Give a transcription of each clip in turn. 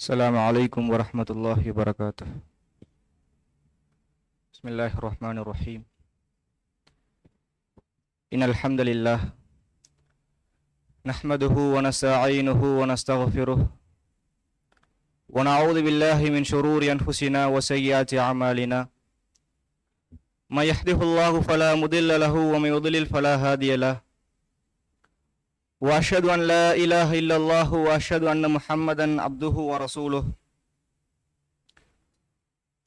السلام عليكم ورحمة الله وبركاته. بسم الله الرحمن الرحيم. إن الحمد لله نحمده ونستعينه ونستغفره ونعوذ بالله من شرور أنفسنا وسيئات أعمالنا. ما يهده الله فلا مضل له ومن يضلل فلا هادي له. وأشهد أن لا إله إلا الله وأشهد أن محمدا عبده ورسوله.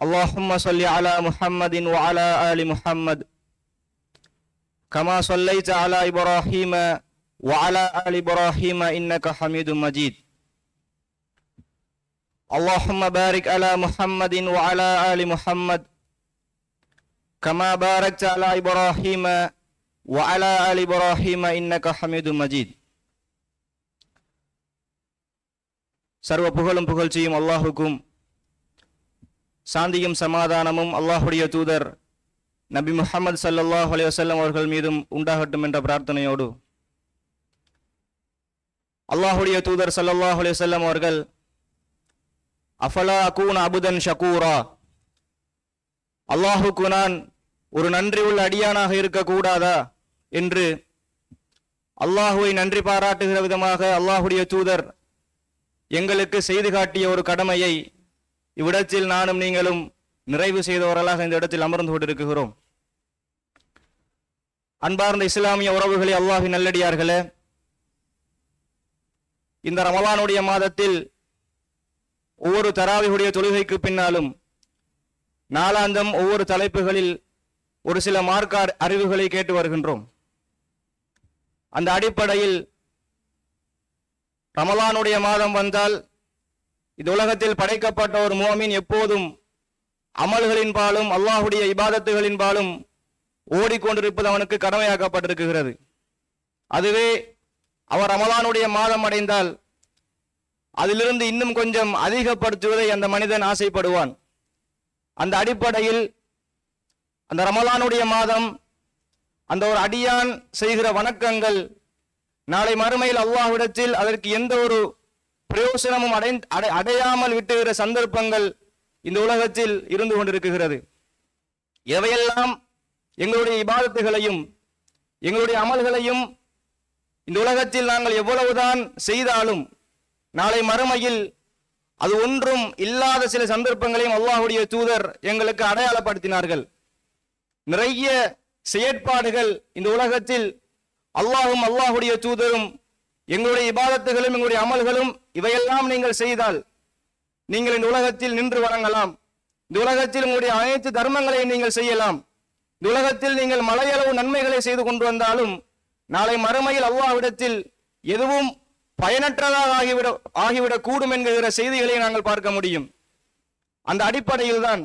اللهم صل على محمد وعلى آل محمد. كما صليت على إبراهيم وعلى آل إبراهيم إنك حميد مجيد. اللهم بارك على محمد وعلى آل محمد. كما باركت على إبراهيم وعلى آل إبراهيم إنك حميد مجيد. சர்வ புகழும் புகழ்ச்சியும் அல்லாஹுக்கும் சாந்தியும் சமாதானமும் அல்லாஹுடைய தூதர் நபி முஹம்மது சல்லாஹ் அலைஹி அவர்கள் மீதும் உண்டாகட்டும் என்ற பிரார்த்தனையோடு அல்லாஹுடைய தூதர் சல்லாஹ் அலைஹி அவர்கள் அஃபலா அகூன் அபுதன் ஷகூரா அல்லாஹுக்கு நான் ஒரு நன்றி உள்ள அடியானாக இருக்கக்கூடாதா என்று அல்லாஹுவை நன்றி பாராட்டுகிற விதமாக அல்லாஹுடைய தூதர் எங்களுக்கு செய்து காட்டிய ஒரு கடமையை இவ்விடத்தில் நானும் நீங்களும் நிறைவு செய்தவர்களாக இந்த இடத்தில் அமர்ந்து கொண்டிருக்கிறோம். அன்பார்ந்த இஸ்லாமிய உறவுகளே அல்லாஹி நல்லடியார்களே இந்த ரமலானுடைய மாதத்தில் ஒவ்வொரு தராவிகளுடைய தொழுகைக்கு பின்னாலும் நாளாந்தம் ஒவ்வொரு தலைப்புகளில் ஒரு சில மார்க்க அறிவுகளை கேட்டு வருகின்றோம். அந்த அடிப்படையில் ரமலானுடைய மாதம் வந்தால் இது உலகத்தில் படைக்கப்பட்ட ஒரு மோமின் எப்போதும் அமல்களின் பாலும் அல்லாஹுடைய இபாதத்துகளின் பாலும் ஓடிக்கொண்டிருப்பது அவனுக்கு கடமையாக்கப்பட்டிருக்கிறது. அதுவே அவர் ரமலானுடைய மாதம் அடைந்தால் அதிலிருந்து இன்னும் கொஞ்சம் அதிகப்படுத்துவதை அந்த மனிதன் ஆசைப்படுவான். அந்த அடிப்படையில் அந்த ரமலானுடைய மாதம் அந்த ஒரு அடியான் செய்கிற வணக்கங்கள் நாளை மறுமையில் அல்லாஹ்விடத்தில் அதற்கு எந்த ஒரு பிரயோசனமும் அடை அடை அடையாமல் விட்டுகிற சந்தர்ப்பங்கள் இந்த உலகத்தில் இருந்து கொண்டிருக்கிறது. எவையெல்லாம் எங்களுடைய இபாதத்துகளையும் எங்களுடைய அமல்களையும் இந்த உலகத்தில் நாங்கள் எவ்வளவுதான் செய்தாலும் நாளை மறுமையில் அது ஒன்றும் இல்லாத சில சந்தர்ப்பங்களையும் அல்லாஹுடைய தூதர் எங்களுக்கு அடையாளப்படுத்தினார்கள். நிறைய செயற்பாடுகள் இந்த உலகத்தில் அல்லாஹும் அல்லாஹுடைய தூதரும் எங்களுடைய இபாதத்துகளும் எங்களுடைய அமல்களும் இவையெல்லாம் நீங்கள் செய்தால் நீங்கள் இந்த உலகத்தில் நின்று வழங்கலாம் இந்த உலகத்தில் உங்களுடைய அனைத்து தர்மங்களையும் நீங்கள் செய்யலாம். இந்த உலகத்தில் நீங்கள் மலையளவு நன்மைகளை செய்து கொண்டு வந்தாலும் நாளை மறுமையில் அல்லாஹ்விடத்தில் எதுவும் பயனற்றதாக ஆகிவிட ஆகிவிடக் கூடும் என்கிற செய்திகளை நாங்கள் பார்க்க முடியும். அந்த அடிப்படையில் தான்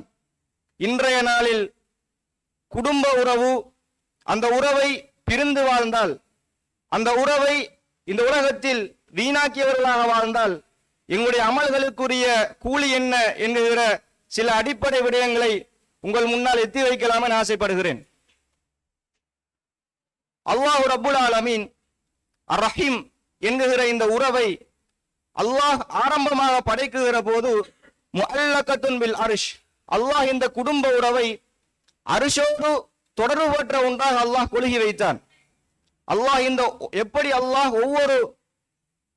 இன்றைய நாளில் குடும்ப உறவு அந்த உறவை பிரிந்து வாழ்ந்தால் அந்த உறவை இந்த உலகத்தில் வீணாக்கியவர்களாக வாழ்ந்தால் எங்களுடைய அமல்களுக்குரிய கூலி என்ன என்கிற சில அடிப்படை விடயங்களை உங்கள் முன்னால் எத்தி வைக்கலாம் என ஆசைப்படுகிறேன். அல்லாஹ் ரபுல் ஆலமீன் அர் ரஹீம் என்கிற இந்த உறவை அல்லாஹ் ஆரம்பமாக படைக்குகிற போது பில் அரிஷ் அல்லாஹ் இந்த குடும்ப உறவை அரிஷோடு தொடர்பு பெற்ற ஒன்றாக அல்லாஹ் கொழுகி வைத்தான். அல்லாஹ் இந்த எப்படி அல்லாஹ் ஒவ்வொரு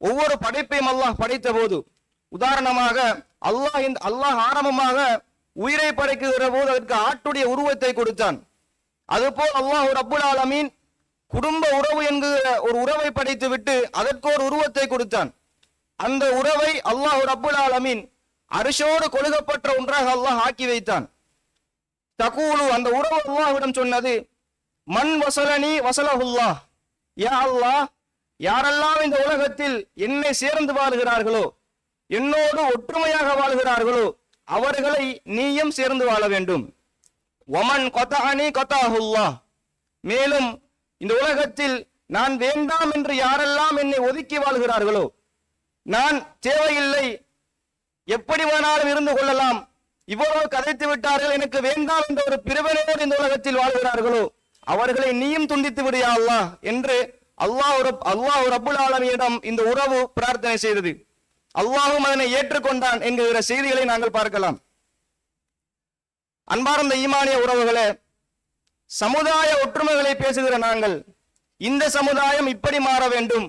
ஒவ்வொரு படைப்பையும் அல்லாஹ் படைத்த போது உதாரணமாக அல்லாஹ் இந்த அல்லாஹ் ஆரம்பமாக உயிரை படைக்குகிற போது அதற்கு ஆட்டுடைய உருவத்தை கொடுத்தான். அதுபோல் அல்லாஹ் அப்புல் ஆலமீன் குடும்ப உறவு என்கிற ஒரு உறவை படைத்து விட்டு அதற்கு ஒரு உருவத்தை கொடுத்தான். அந்த உறவை அல்லாஹ் அப்புல் ஆலமீன் அரிசோடு கொழுகப்பட்ட ஒன்றாக அல்லாஹ் ஆக்கி வைத்தான். தகூலு அந்த உறவு அல்லாஹ்விடம் சொன்னது மண் வசலனி வசலஹுல்லா யா அல்லாஹ் யாரெல்லாம் இந்த உலகத்தில் என்னை சேர்ந்து வாழ்கிறார்களோ என்னோடு ஒற்றுமையாக வாழ்கிறார்களோ அவர்களை நீயும் சேர்ந்து வாழ வேண்டும். ஒமன் கொத்தானி கொத்தாஹுல்லா மேலும் இந்த உலகத்தில் நான் வேண்டாம் என்று யாரெல்லாம் என்னை ஒதுக்கி வாழ்கிறார்களோ நான் தேவையில்லை எப்படி வேணாலும் இருந்து கொள்ளலாம் இவ்வளவு கதைத்து விட்டார்கள் எனக்கு வேண்டாம் என்ற ஒரு பிரிவினையோடு இந்த உலகத்தில் வாழ்கிறார்களோ? அவர்களை நீயும் துண்டித்து விடியா அல்லாஹ் என்று அல்லாஹ் அல்லாஹ் ரபுல் ஆலமியிடம் இந்த உறவு பிரார்த்தனை செய்தது. அல்லாஹும் அதனை ஏற்றுக்கொண்டான் என்கிற செய்திகளை நாங்கள் பார்க்கலாம். அன்பார்ந்த ஈமானிய உறவுகளே சமுதாய ஒற்றுமைகளை பேசுகிற நாங்கள் இந்த சமுதாயம் இப்படி மாற வேண்டும்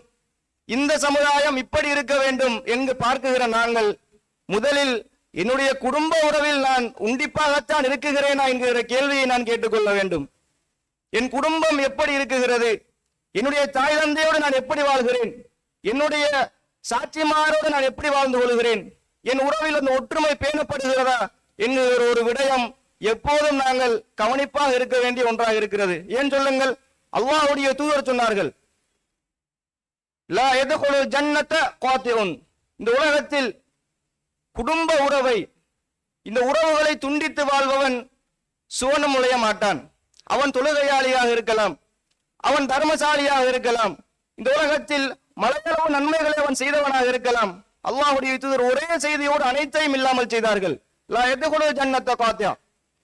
இந்த சமுதாயம் இப்படி இருக்க வேண்டும் என்று பார்க்குகிற நாங்கள் முதலில் என்னுடைய குடும்ப உறவில் நான் உண்டிப்பாகத்தான் இருக்குகிறேனா என்கிற கேள்வியை நான் கேட்டுக்கொள்ள வேண்டும். என் குடும்பம் எப்படி இருக்குகிறது? என்னுடைய தாய் தந்தையோடு நான் எப்படி வாழ்கிறேன்? என்னுடைய சாட்சிமாரோடு நான் எப்படி வாழ்ந்து கொள்கிறேன்? என் உறவில் அந்த ஒற்றுமை பேணப்படுகிறதா என்கிற ஒரு விடயம் எப்போதும் நாங்கள் கவனிப்பாக இருக்க வேண்டிய ஒன்றாக இருக்கிறது. ஏன் சொல்லுங்கள்? அல்லாஹ்வுடைய தூதர் சொன்னார்கள் லா இந்த உலகத்தில் குடும்ப உறவை இந்த உறவுகளை துண்டித்து வாழ்பவன் சுவனம் நுழைய மாட்டான். அவன் தொழுகையாளியாக இருக்கலாம் அவன் தர்மசாலியாக இருக்கலாம் இந்த உலகத்தில் மலையளவு நன்மைகளை அவன் செய்தவனாக இருக்கலாம். அல்லாஹுடைய தூதர் ஒரே செய்தியோடு அனைத்தையும் இல்லாமல் செய்தார்கள். லா காத்தியா.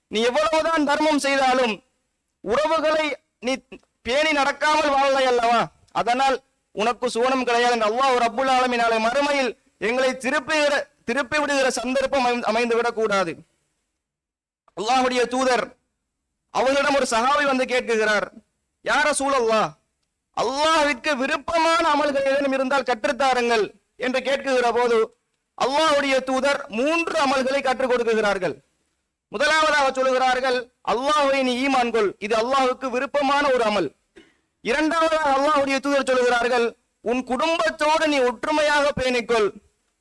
நீ எவ்வளவுதான் தர்மம் செய்தாலும் உறவுகளை நீ பேணி நடக்காமல் வாழலை அல்லவா? அதனால் உனக்கு சுவனம் கிடையாது அல்லாஹ் ஒரு ஆலமீன் நாளை மறுமையில் எங்களை திருப்புகிற திருப்பி விடுகிற சந்தர்ப்பம் அமைந்து- அமைந்து விடக்கூடாது அல்லாஹுடைய தூதர் அவர்களிடம் ஒரு சஹாபி வந்து கேட்குகிறார் யார சூழல்லா அல்லாஹுக்கு விருப்பமான அமல்கள் ஏதேனும் இருந்தால் கற்றுத்தாருங்கள் என்று கேட்குகிற போது அல்லாஹ்வுடைய தூதர் மூன்று அமல்களை கற்றுக் கொடுக்குகிறார்கள். முதலாவதாக சொல்லுகிறார்கள் அல்லாஹுவை நீ ஈமான் கொள் இது அல்லாஹுக்கு விருப்பமான ஒரு அமல். இரண்டாவதாக அல்லாஹுடைய தூதர் சொல்லுகிறார்கள் உன் குடும்பத்தோடு நீ ஒற்றுமையாக பேணிக்கொள்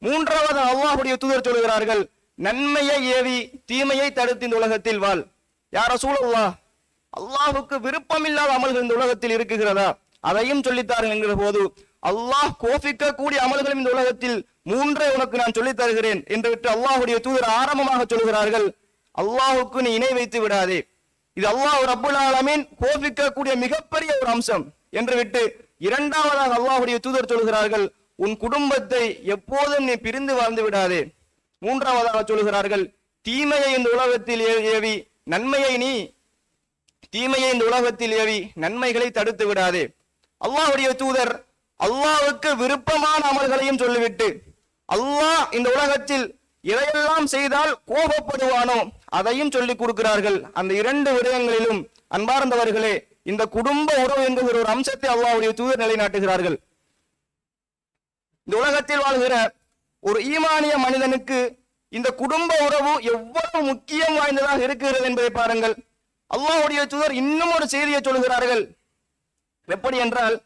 மூன்றாவது அல்லாஹுடைய தூதர் சொல்லுகிறார்கள் நன்மையை ஏவி தீமையை தடுத்து இந்த உலகத்தில் வாழ். யார சூழல்லா அல்லாஹுக்கு விருப்பமில்லாத அமல்கள் இந்த உலகத்தில் இருக்குகிறதா அதையும் சொல்லித்தார்கள் என்கிற போது அல்லாஹ் கோபிக்க கூடிய அமல்களும் இந்த உலகத்தில் மூன்றை உனக்கு நான் சொல்லித் தருகிறேன் என்று விட்டு அல்லாஹுடைய தூதர் ஆரம்பமாக சொல்கிறார்கள் அல்லாஹுக்கு நீ இணை வைத்து விடாதே. இது அல்லாஹ் ரப்புல் ஆலமீன் கோபிக்கக்கூடிய மிகப்பெரிய ஒரு அம்சம் என்று விட்டு இரண்டாவதாக அல்லாஹுடைய தூதர் சொல்கிறார்கள் உன் குடும்பத்தை எப்போதும் நீ பிரிந்து வாழ்ந்து விடாதே. மூன்றாவதாக சொல்லுகிறார்கள் தீமையை இந்த உலகத்தில் ஏவி நன்மையை நீ தீமையை இந்த உலகத்தில் ஏவி நன்மைகளை தடுத்து விடாதே. அல்லாஹ்வுடைய தூதர் அல்லாவுக்கு விருப்பமான அமல்களையும் சொல்லிவிட்டு அல்லாஹ் இந்த உலகத்தில் எதையெல்லாம் செய்தால் கோபப்படுவானோ அதையும் சொல்லிக் கொடுக்கிறார்கள். அந்த இரண்டு விடயங்களிலும் அன்பார்ந்தவர்களே இந்த குடும்ப உறவு என்கிற ஒரு அம்சத்தை அல்லாவுடைய தூதர் நிலைநாட்டுகிறார்கள். இந்த உலகத்தில் வாழ்கிற ஒரு ஈமானிய மனிதனுக்கு இந்த குடும்ப உறவு எவ்வளவு முக்கியம் வாய்ந்ததாக இருக்கிறது என்பதை பாருங்கள். அல்லாஹுடைய சுதர் இன்னும் ஒரு செய்தியை சொல்கிறார்கள். எப்படி என்றால்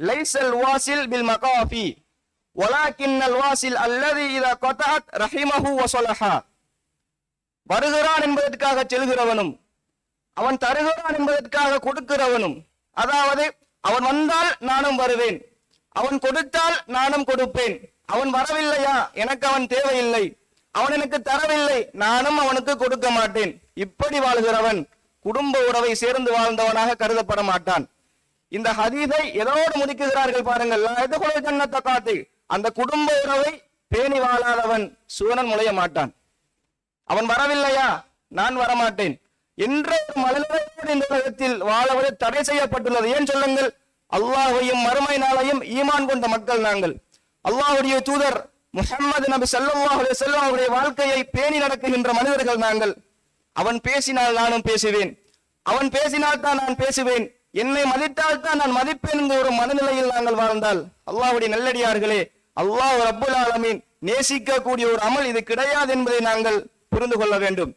லைசல் வாசில் பில் மகாஃபி வலாக்கின்னல் வாசில் அல்லது இத கொத்தாத் ரஹிமஹு வசலஹா வருகிறான் என்பதற்காக செல்கிறவனும் அவன் தருகிறான் என்பதற்காக கொடுக்கிறவனும் அதாவது அவன் வந்தால் நானும் வருவேன். அவன் கொடுத்தால் நானும் கொடுப்பேன். அவன் வரவில்லையா? எனக்கு அவன் தேவையில்லை. அவன் எனக்கு தரவில்லை. நானும் அவனுக்கு கொடுக்க மாட்டேன். இப்படி வாழ்கிறவன் குடும்ப உறவை சேர்ந்து வாழ்ந்தவனாக கருதப்பட மாட்டான். இந்த ஹதீதை எதோடு முடிக்குகிறார்கள் பாருங்கள். எதுகுலை காத்து. அந்த குடும்ப உறவை பேணி வாழாதவன் சூரன் முளைய மாட்டான். அவன் வரவில்லையா? நான் வரமாட்டேன். என்ற ஒரு இந்த உலகத்தில் வாழவது தடை செய்யப்பட்டுள்ளது. ஏன் சொல்லுங்கள்? அல்லாஹையும் மறுமை நாளையும் ஈமான் கொண்ட மக்கள் நாங்கள். அல்லாஹுடைய தூதர் முஹம்மது நபி சல்லாஹுடைய அலைஹி அவருடைய வாழ்க்கையை பேணி நடக்குகின்ற மனிதர்கள் நாங்கள். அவன் பேசினால் நானும் பேசுவேன். அவன் பேசினால் தான் நான் பேசுவேன். என்னை மதித்தால் தான் நான் மதிப்பேன் என்கிற ஒரு மனநிலையில் நாங்கள் வாழ்ந்தால். அல்லாஹுடைய நல்லடியார்களே அல்லாஹ் ரப்புல் ஆலமீன் நேசிக்கக்கூடிய ஒரு அமல் இது கிடையாது என்பதை நாங்கள் புரிந்து கொள்ள வேண்டும்.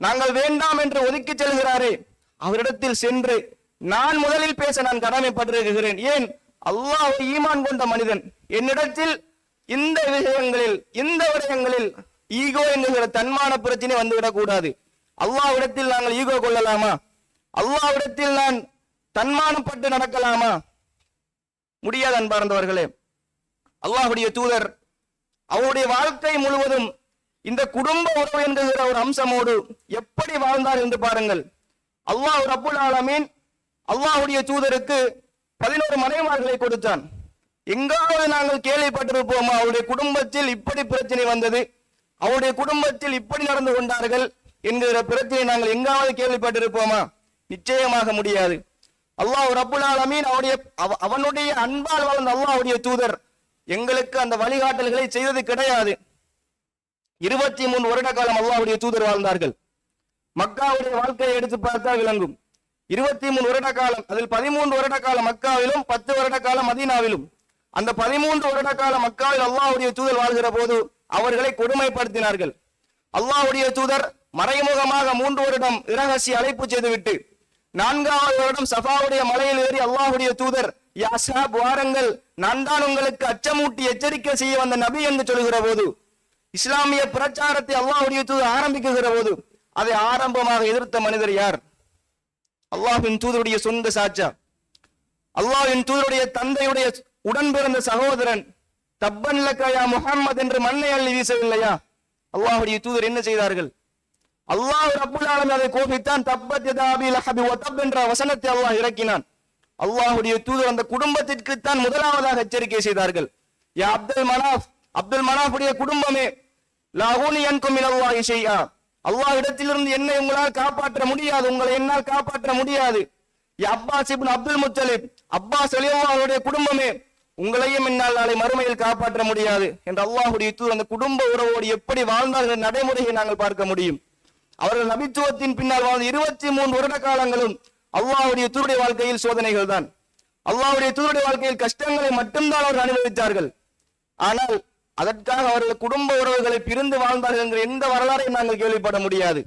நாங்கள் வேண்டாம் என்று ஒதுக்கி செல்கிறாரே அவரிடத்தில் சென்று நான் முதலில் பேச நான் கடமைப்பட்டிருக்கிறேன். ஏன்? அல்லாஹ் ஈமான் கொண்ட மனிதன். என்னிடத்தில் இந்த விஷயங்களில் இந்த விடயங்களில் ஈகோ என்கிற தன்மான பிரச்சனை வந்துவிடக் கூடாது. அல்லாஹ்விடத்தில் நாங்கள் ஈகோ கொள்ளலாமா? அல்லாவிடத்தில் நான் தன்மானப்பட்டு நடக்கலாமா? முடியாது அன்பார்ந்தவர்களே. அல்லாஹ்வுடைய தூதர் அவருடைய வாழ்க்கை முழுவதும் இந்த குடும்ப உறவு என்கிற ஒரு அம்சமோடு எப்படி வாழ்ந்தார் என்று பாருங்கள். அல்லாஹ் அப்புல் ஆலமீன் அல்லாஹுடைய தூதருக்கு பதினோரு மனைவிமார்களை கொடுத்தான். எங்காவது நாங்கள் கேள்விப்பட்டிருப்போமா அவருடைய குடும்பத்தில் இப்படி பிரச்சனை வந்தது அவருடைய குடும்பத்தில் இப்படி நடந்து கொண்டார்கள் என்கிற பிரச்சனை நாங்கள் எங்காவது கேள்விப்பட்டிருப்போமா? நிச்சயமாக முடியாது. அல்லாஹ் ரப்புல் ஆலமீன் அவருடைய அவ- அவனுடைய அன்பால் வளர்ந்த அல்லாஹுடைய தூதர் எங்களுக்கு அந்த வழிகாட்டல்களை செய்தது கிடையாது. இருபத்தி மூணு வருட காலம் அல்லாஹுடைய தூதர் வாழ்ந்தார்கள். மக்காவுடைய வாழ்க்கையை எடுத்து பார்த்தால் விளங்கும். இருபத்தி மூணு வருட காலம் அதில் பதிமூன்று வருட காலம் மக்காவிலும் பத்து வருட காலம் மதீனாவிலும். அந்த பதிமூன்று வருட கால மக்காவில் அல்லாவுடைய தூதர் வாழ்கிற போது அவர்களை கொடுமைப்படுத்தினார்கள். அல்லாஹ்வுடைய தூதர் மறைமுகமாக மூன்று வருடம் இரகசிய அழைப்பு செய்துவிட்டு நான்காவது வருடம் சஃபாவுடைய மலையில் ஏறி அல்லாஹுடைய தூதர் யாசாப் வாரங்கள். நான் தான் உங்களுக்கு அச்சமூட்டி எச்சரிக்கை செய்ய வந்த நபி என்று சொல்கிற போது இஸ்லாமிய பிரச்சாரத்தை அல்லாஹுடைய தூதர் ஆரம்பிக்குகிற போது அதை ஆரம்பமாக எதிர்த்த மனிதர் யார்? அல்லாஹின் தூதருடைய சொந்த சாட்சா. அல்லாஹின் தூதருடைய தந்தையுடைய உடன் பிறந்த சகோதரன். தப்பன் லக்கயா முகம்மது என்று மண்ணை அள்ளி வீசவில்லையா? அல்லாஹுடைய தூதர் என்ன செய்தார்கள்? அல்லாஹ் ரப்புல் அதை கோபித்தான். தப்பத் யதா லஹபி ஒத்தப் என்ற வசனத்தை அல்லாஹ் இறக்கினான். அல்லாஹுடைய தூதர் அந்த குடும்பத்திற்கு தான் முதலாவதாக எச்சரிக்கை செய்தார்கள். யா அப்துல் மனாஃப் அப்துல் மனாஃபுடைய குடும்பமே லாஹூனி அன்கும் மினல்லாஹி ஷைஆ. அல்லாஹ் இடத்திலிருந்து என்னை உங்களால் காப்பாற்ற முடியாது உங்களை என்னால் காப்பாற்ற முடியாது. அப்பா அப்பாஸ் அப்துல் முத்தலிப் அப்பாஸ் அலியல்லாஹ் அவருடைய குடும்பமே உங்களையும் என்னால் நாளை மறுமையில் காப்பாற்ற முடியாது என்று அல்லாஹுடைய தூர் அந்த குடும்ப உறவோடு எப்படி வாழ்ந்தார்கள் என்ற நடைமுறையை நாங்கள் பார்க்க முடியும். அவர்கள் நபித்துவத்தின் பின்னால் வாழ்ந்த இருபத்தி மூன்று வருட காலங்களும் அல்லாஹுடைய தூருடைய வாழ்க்கையில் சோதனைகள் தான் அல்லாஹுடைய தூருடைய வாழ்க்கையில் கஷ்டங்களை மட்டும்தான் அவர்கள் அனுபவித்தார்கள். ஆனால் அதற்காக அவர்கள் குடும்ப உறவுகளை பிரிந்து வாழ்ந்தார்கள் என்கிற எந்த வரலாறையும் நாங்கள் கேள்விப்பட முடியாது.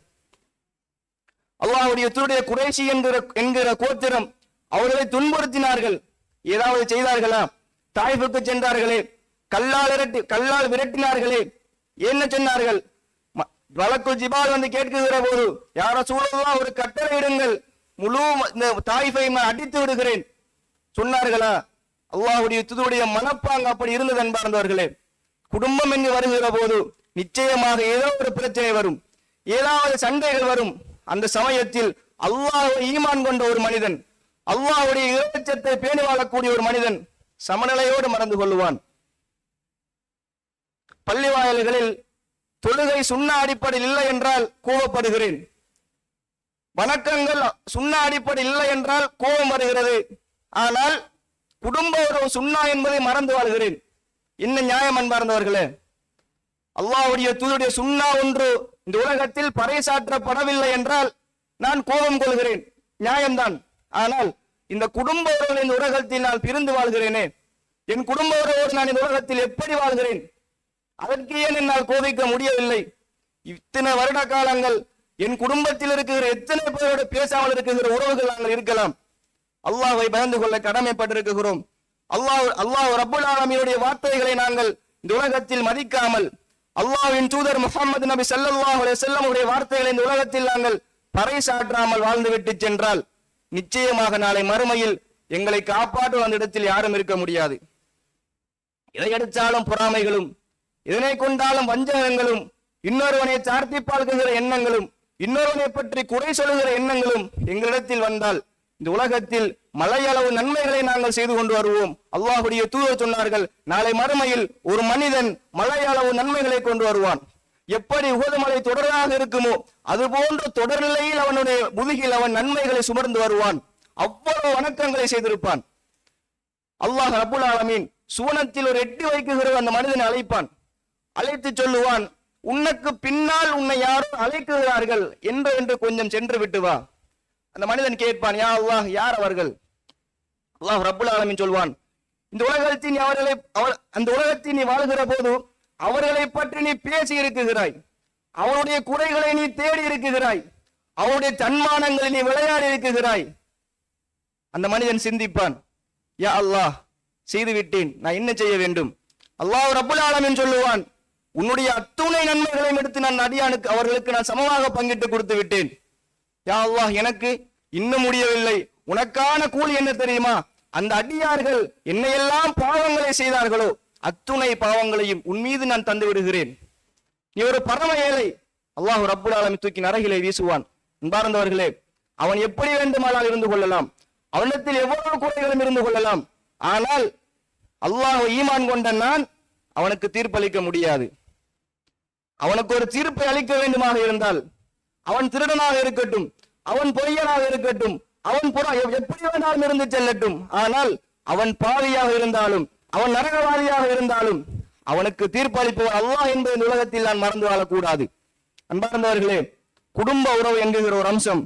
அல்லாஹுடைய தூருடைய குறைசி என்கிற என்கிற கோத்திரம் அவர்களை துன்புறுத்தினார்கள். ஏதாவது செய்தார்களா? தாய்ப்புக்கு சென்றார்களே கல்லால் விரட்டி கல்லால் விரட்டினார்களே என்ன சொன்னார்கள்? ம- வழக்கு ஜிபால் வந்து கேட்குகிற போது யார சூழலாம் ஒரு கட்டளை இடுங்கள். முழு இந்த தாய்ஃபை அடித்து விடுகிறேன். சொன்னார்களா? அல்லாஹுடைய துதுடைய மனப்பாங்கு அப்படி இருந்தது என்பார்ந்தவர்களே குடும்பம் என்று வருகிற போது நிச்சயமாக ஏதோ ஒரு பிரச்சனை வரும். ஏதாவது சண்டைகள் வரும். அந்த சமயத்தில் அல்லாஹ் ஈமான் கொண்ட ஒரு மனிதன் அல்லாஹுடைய இறைச்சத்தை பேணி வாழக்கூடிய ஒரு மனிதன் சமநிலையோடு மறந்து கொள்ளுவான். பள்ளி வாயல்களில் தொழுகை சுண்ண அடிப்படையில் இல்லை என்றால் கோபப்படுகிறேன். வணக்கங்கள் சுண்ண அடிப்படை இல்லை என்றால் கோபம் வருகிறது. ஆனால் குடும்ப உறவு சுண்ணா என்பதை மறந்து வாழ்கிறேன். என்ன நியாயம் அன்பார்ந்தவர்களே அல்லாஹ்வுடைய தூதுடைய சுண்ணா ஒன்று இந்த உலகத்தில் பறைசாற்றப்படவில்லை என்றால் நான் கோபம் கொள்கிறேன். நியாயம்தான். ஆனால் இந்த குடும்ப உறவுகள் இந்த உலகத்தில் நான் பிரிந்து வாழ்கிறேனே? என் குடும்ப உறவோடு நான் இந்த உலகத்தில் எப்படி வாழ்கிறேன்? அதற்கு ஏன் என்னால் கோபிக்க முடியவில்லை? இத்தனை வருட காலங்கள் என் குடும்பத்தில் இருக்கிற எத்தனை பேரோடு பேசாமல் இருக்கிற உறவுகள் நாங்கள் இருக்கலாம். அல்லாவை பயந்து கொள்ள கடமைப்பட்டிருக்கிறோம். அல்லாஹ் அல்லாஹ் ரப்புல் ஆலமியுடைய வார்த்தைகளை நாங்கள் இந்த உலகத்தில் மதிக்காமல் அல்லாஹ்வின் தூதர் முஹம்மது நபி ஸல்லல்லாஹு அலைஹி உடைய வார்த்தைகளை இந்த உலகத்தில் நாங்கள் பறைசாற்றாமல் வாழ்ந்துவிட்டு சென்றால் நிச்சயமாக நாளை மறுமையில் எங்களை காப்பாற்றும் அந்த இடத்தில் யாரும் இருக்க முடியாது. எதை அடித்தாலும் பொறாமைகளும் இதனை கொண்டாலும் வஞ்சகங்களும் இன்னொருவனை சார்த்தி பார்க்குகிற எண்ணங்களும் இன்னொருவனை பற்றி குறை சொல்லுகிற எண்ணங்களும் எங்களிடத்தில் வந்தால் இந்த உலகத்தில் மலையளவு நன்மைகளை நாங்கள் செய்து கொண்டு வருவோம். அல்லாஹுடைய தூதர் சொன்னார்கள் நாளை மறுமையில் ஒரு மனிதன் மலையளவு நன்மைகளை கொண்டு வருவான். எப்படி உகதுமலை தொடராக இருக்குமோ அதுபோன்ற தொடர்நிலையில் அவனுடைய முதுகில் அவன் நன்மைகளை சுமர்ந்து வருவான். அவ்வளவு வணக்கங்களை செய்திருப்பான். அல்லாஹ் ரப்புல் ஆலமீன் சுவனத்தில் ஒரு எட்டி வைக்குகிற அந்த மனிதனை அழைப்பான். அழைத்து சொல்லுவான் உனக்கு பின்னால் உன்னை யாரும் அழைக்குகிறார்கள் என்று என்று கொஞ்சம் சென்று விட்டு வா. அந்த மனிதன் கேட்பான் யா அல்லாஹ் யார் அவர்கள்? அல்லாஹ் ரப்புல் ஆலமின் சொல்வான் இந்த உலகத்தில் நீ அவர்களை அவர் அந்த உலகத்தில் நீ வாழ்கிற போது அவர்களை பற்றி நீ பேசி இருக்குகிறாய் அவருடைய குறைகளை நீ தேடி இருக்குகிறாய் அவருடைய தன்மானங்களை நீ விளையாடி இருக்குகிறாய் அந்த மனிதன் சிந்திப்பான் யா அல்லாஹ் செய்து விட்டேன் நான் என்ன செய்ய வேண்டும்? அல்லாஹ் ரப்புல் ஆலமின் சொல்லுவான் உன்னுடைய அத்துணை நன்மைகளையும் எடுத்து நான் அடியானுக்கு அவர்களுக்கு நான் சமமாக பங்கிட்டு கொடுத்து விட்டேன். யா அல்லாஹ் எனக்கு இன்னும் முடியவில்லை. உனக்கான கூலி என்ன தெரியுமா? அந்த அடியார்கள் என்னையெல்லாம் பாவங்களை செய்தார்களோ அத்துணை பாவங்களையும் உன் மீது நான் தந்து விடுகிறேன். நீ ஒரு பரம ஏழை. அல்லாஹு ரப்புல் ஆலமீன் தூக்கி நரகிலே வீசுவான். அன்பார்ந்தவர்களே அவன் எப்படி வேண்டுமானால் இருந்து கொள்ளலாம்? அவனிடத்தில் எவ்வளவு குறைகளும் இருந்து கொள்ளலாம்? ஆனால் அல்லாஹ் ஈமான் கொண்ட நான் அவனுக்கு தீர்ப்பளிக்க முடியாது. அவனுக்கு ஒரு தீர்ப்பை அளிக்க வேண்டுமாக இருந்தால் அவன் திருடனாக இருக்கட்டும் அவன் பொய்யனாக இருக்கட்டும் அவன் புற எப்படி வேணாலும் இருந்து செல்லட்டும். ஆனால் அவன் பாவியாக இருந்தாலும் அவன் நரகவாதியாக இருந்தாலும் அவனுக்கு தீர்ப்பளிப்பவர் அல்லாஹ் என்பதை இந்த உலகத்தில் நான் மறந்து வாழக்கூடாது. அன்பார்ந்தவர்களே குடும்ப உறவு என்கிற ஒரு அம்சம்.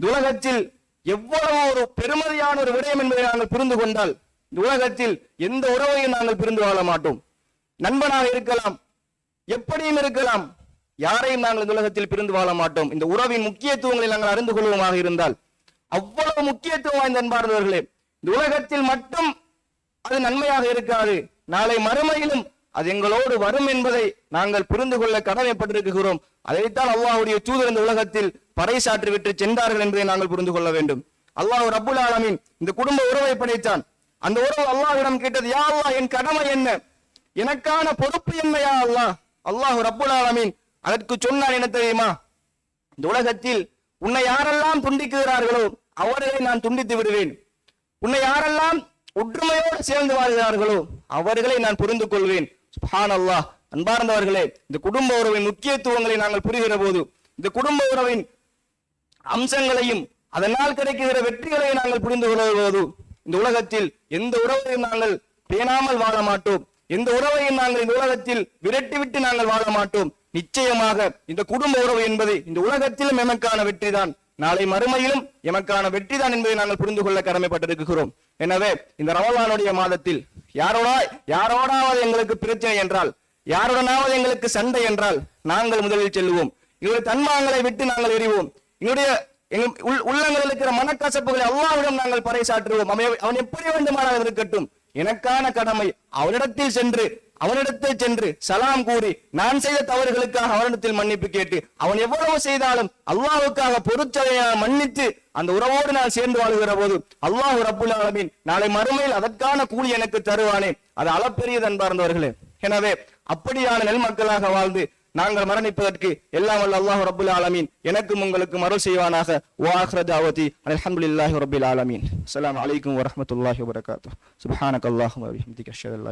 உலகத்தில் எவ்வளவு ஒரு பெருமதியான ஒரு விடயம் என்பதை நாங்கள் புரிந்து கொண்டால் உலகத்தில் எந்த உறவையும் நாங்கள் புரிந்து வாழ மாட்டோம். நண்பனாக இருக்கலாம் எப்படியும் இருக்கலாம் யாரையும் நாங்கள் இந்த உலகத்தில் பிரிந்து வாழ மாட்டோம். இந்த உறவின் முக்கியத்துவங்களை நாங்கள் அறிந்து கொள்வோமாக இருந்தால் அவ்வளவு முக்கியத்துவம் வாய்ந்த அன்பார்ந்தவர்களே இந்த உலகத்தில் மட்டும் அது நன்மையாக இருக்காது. நாளை மறுமையிலும் அது எங்களோடு வரும் என்பதை நாங்கள் புரிந்து கொள்ள கடமைப்பட்டிருக்கிறோம். அதைத்தான் அல்லாஹுடைய தூதர் இந்த உலகத்தில் பறைசாற்றி விட்டு சென்றார்கள் என்பதை நாங்கள் புரிந்து கொள்ள வேண்டும். அல்லாஹ் ரப்புல் ஆலமின் இந்த குடும்ப உறவை படைத்தான். அந்த உறவு அல்லாஹிடம் கேட்டது யா அல்லாஹ் என் கடமை என்ன? எனக்கான பொறுப்பு என்ன யா அல்லாஹ்? அல்லாஹ் ரப்புல் ஆலமீன் அதற்கு சொன்னார் என்ன தெரியுமா? இந்த உலகத்தில் உன்னை யாரெல்லாம் துண்டிக்கிறார்களோ அவர்களை நான் துண்டித்து விடுவேன். உன்னை யாரெல்லாம் ஒற்றுமையோடு சேர்ந்து வாழ்கிறார்களோ அவர்களை நான் புரிந்து கொள்வேன். சுப்ஹான் அல்லாஹ் அன்பார்ந்தவர்களே இந்த குடும்ப உறவின் முக்கியத்துவங்களை நாங்கள் புரிகிற போது இந்த குடும்ப உறவின் அம்சங்களையும் அதனால் கிடைக்கிற வெற்றிகளை நாங்கள் புரிந்து கொள்வது இந்த உலகத்தில் எந்த உறவையும் நாங்கள் பேணாமல் வாழ மாட்டோம். எந்த உறவையும் நாங்கள் இந்த உலகத்தில் விரட்டிவிட்டு நாங்கள் வாழ மாட்டோம். நிச்சயமாக இந்த குடும்ப உறவு என்பது இந்த உலகத்திலும் எமக்கான வெற்றிதான். நாளை மறுமையிலும் எமக்கான வெற்றிதான் என்பதை நாங்கள் புரிந்து கொள்ள கடமைப்பட்டிருக்கிறோம். எனவே இந்த ரமலானுடைய மாதத்தில் யாரோட யாரோடாவது எங்களுக்கு பிரச்சனை என்றால் யாருடனாவது எங்களுக்கு சண்டை என்றால் நாங்கள் முதலில் செல்லுவோம். எங்களுடைய தன்மாங்களை விட்டு நாங்கள் எறிவோம். எங்களுடைய எங்கள் உள்ளங்களில் இருக்கிற மனக்கசப்புகளை அல்லாவிடம் நாங்கள் பறைசாற்றுவோம். அவன் எப்படி வேண்டுமானால் இருக்கட்டும். எனக்கான கடமை அவனிடத்தில் சென்று அவனிடத்தில் சென்று சலாம் கூறி நான் செய்த தவறுகளுக்காக அவனிடத்தில் மன்னிப்பு கேட்டு அவன் எவ்வளவு செய்தாலும் அல்லாவுக்காக பொருட்சதையாக மன்னித்து அந்த உறவோடு நான் சேர்ந்து வாழ்கிற போது அல்லாஹ் ரப்புல் நாளை மறுமையில் அதற்கான கூலி எனக்கு தருவானே. அது அளப்பெரியது அன்பார்ந்தவர்களே எனவே அப்படியான நெல் மக்களாக வாழ்ந்து நாங்கள் மரணிப்பதற்கு எல்லாம் வல்ல அல்லாஹ் ரபுல் ஆலமீன். எனக்கும் உங்களுக்கு மறு செய்வானாக. வாஹ்ர தாவதி. அல்ஹம்துலில்லாஹி ரபுல் ஆலமீன். அஸ்லாம் வலைக்கம் வரமத்துல்லாஹி வரகாத்து சுப்ஹானக்கல்லாஹும்ம அல்லாஹ் அஷ்ஹது அல்லா